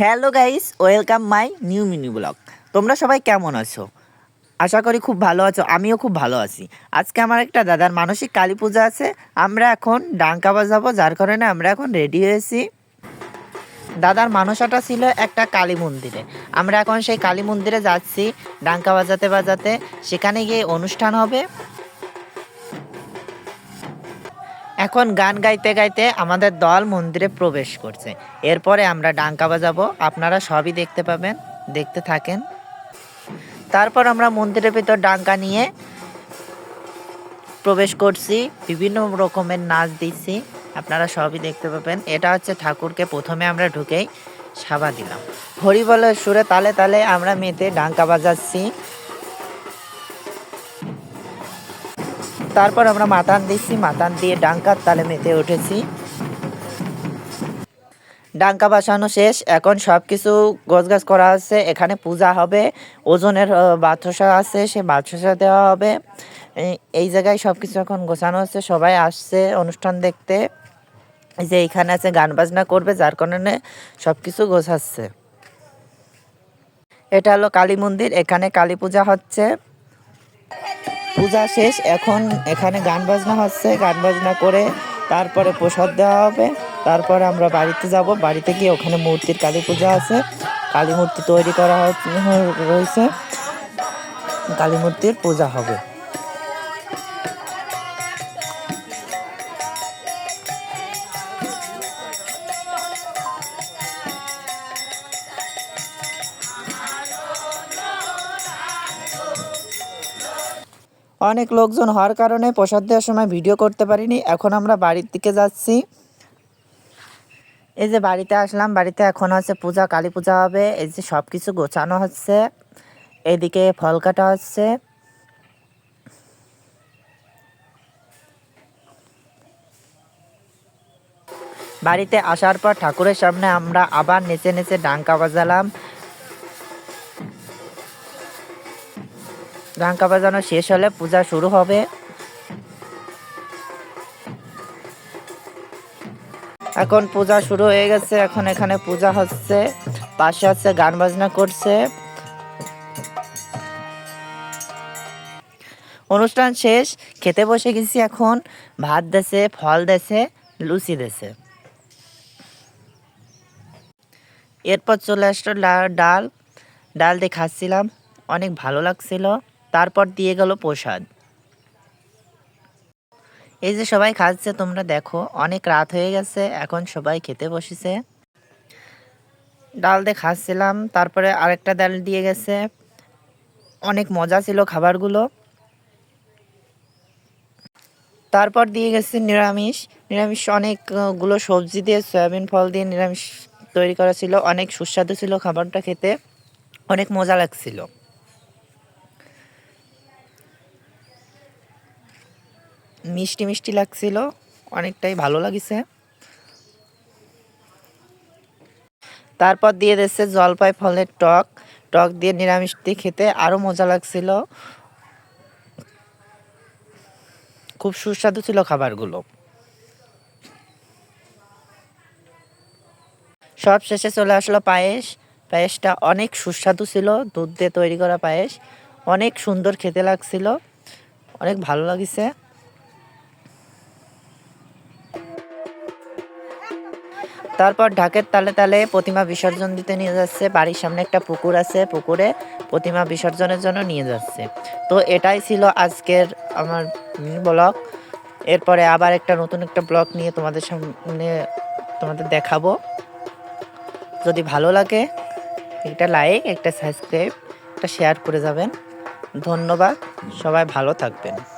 Hello guys, welcome my new mini blog. তোমরা সবাই কেমন আছো? আশা করি খুব ভালো আছো, আমিও খুব ভালো আছি। আজকে আমার একটা দাদার মানসিক কালী পূজা আছে, আমরা এখন ডাঙ্কা বাজাবো, যার কারণে আমরা এখন রেডি হয়েছি। দাদার মানসাটা ছিল একটা কালী মন্দিরে। আমরা এখন সেই কালী মন্দিরে যাচ্ছি, ডাঙ্কা বাজাতে বাজাতে। সেখানে গিয়ে অনুষ্ঠান হবে। এখন গান গাইতে গাইতে আমাদের দল মন্দিরে প্রবেশ করছে। এরপরে আমরা ডাঙ্কা বাজাবো। আপনারা সবই দেখতে পাবেন, দেখতে থাকেন। তারপর আমরা মন্দিরের ভিতর ডাঙ্কা নিয়ে প্রবেশ করছি। বিভিন্ন রকমের নাচ দিচ্ছি। আপনারা সবই দেখতে পাবেন। এটা হচ্ছে ঠাকুরকে প্রথমে আমরা ঢুকেই সাবা দিলাম। হরি বলে সুরে তালে তালে আমরা মেতে ডাঙ্কা বাজাচ্ছি। তারপর আমরা মাতান দিচ্ছি, মাতান দিয়ে ডাঙ্কার তালে মেতে উঠেছি। ডাঙ্কা বাসানো শেষ, এখন সব কিছু গোছগাছ করা আছে, এখানে পূজা হবে, ওজনের বাতাসা আছে, সে বাতাসা দেওয়া হবে। এই- জায়গায় সব কিছু এখন গোছানো হচ্ছে সবাই আসছে অনুষ্ঠান দেখতে। যে এখানে আছে গান বাজনা করবে, যার কারণে সব কিছু গোছাচ্ছে। এটা হলো কালী মন্দির, এখানে কালী পূজা হচ্ছে। পূজা শেষ, এখন এখানে গান বাজনা হচ্ছে, গান বাজনা করে তারপরে প্রসাদ দেওয়া হবে। তারপরে আমরা বাড়িতে যাব, বাড়িতে গিয়ে ওখানে মূর্তির কালী পূজা আছে। কালী মূর্তি তৈরি করা হয়েছে কালী মূর্তির পূজা হবে। অনেক লোকজন হওয়ার কারণে প্রসাদ দেওয়ার সময় ভিডিও করতে পারিনি। এখন আমরা বাড়ির দিকে যাচ্ছি। এই যে বাড়িতে আসলাম, বাড়িতে এখন হচ্ছে পূজা, কালী পূজা হবে। এই যে সব কিছু গোছানো হচ্ছে। এদিকে ফল কাটা হচ্ছে। বাড়িতে আসার পর ঠাকুরের সামনে আমরা আবার নেচে নেচে ডাঙ্কা বাজালাম। ডাঙ্কা বাজানো শেষ হলে পূজা শুরু হবে। এখন পূজা শুরু হয়ে গেছে, এখন এখানে পূজা হচ্ছে, পাশে হচ্ছে গান বাজনা করছে। অনুষ্ঠান শেষ, খেতে বসে গেছি এখন, ভাত দেছে, ফল দেছে, লুচি দেছে। এরপর চলে আসলো ডাল ডাল দিয়ে খাচ্ছিলাম, অনেক ভালো লাগছিল। তারপর দিয়ে গেল প্রসাদ। এই যে সবাই খাচ্ছে, তোমরা দেখো, অনেক রাত হয়ে গেছে, এখন সবাই খেতে বসেছে। ডাল দিয়ে খাচ্ছিলাম, তারপরে আরেকটা ডাল দিয়ে গেছে। অনেক মজা ছিল খাবারগুলো। তারপর দিয়ে গেছে নিরামিষ। নিরামিষ অনেকগুলো সবজি দিয়ে সয়াবিন ফল দিয়ে নিরামিষ তৈরি করা ছিল। অনেক সুস্বাদু ছিল খাবারটা খেতে। অনেক মজা লাগছিল। মিষ্টি মিষ্টি লাগছিল, অনেকটাই ভালো লাগিছে। তারপর দিয়ে দিচ্ছে জলপাই ফলের টক। টক দিয়ে নিরামিষ দিয়ে খেতে আরও মজা লাগছিল। খুব সুস্বাদু ছিল খাবারগুলো। সব শেষে চলে আসলো পায়েস। পায়েসটা অনেক সুস্বাদু ছিল, দুধ দিয়ে তৈরি করা পায়েস। অনেক সুন্দর খেতে লাগছিল, অনেক ভালো লাগিছে। তারপর ঢাকের তালে তালে প্রতিমা বিসর্জন দিতে নিয়ে যাচ্ছে। বাড়ির সামনে একটা পুকুর আছে, পুকুরে প্রতিমা বিসর্জনের জন্য নিয়ে যাচ্ছে। তো এটাই ছিল আজকের আমার ব্লগ। এরপরে আবার একটা নতুন একটা ব্লগ নিয়ে তোমাদের সামনে তোমাদের দেখাবো। যদি ভালো লাগে, একটা লাইক, একটা সাবস্ক্রাইব, একটা শেয়ার করে যাবেন। ধন্যবাদ, সবাই ভালো থাকবেন।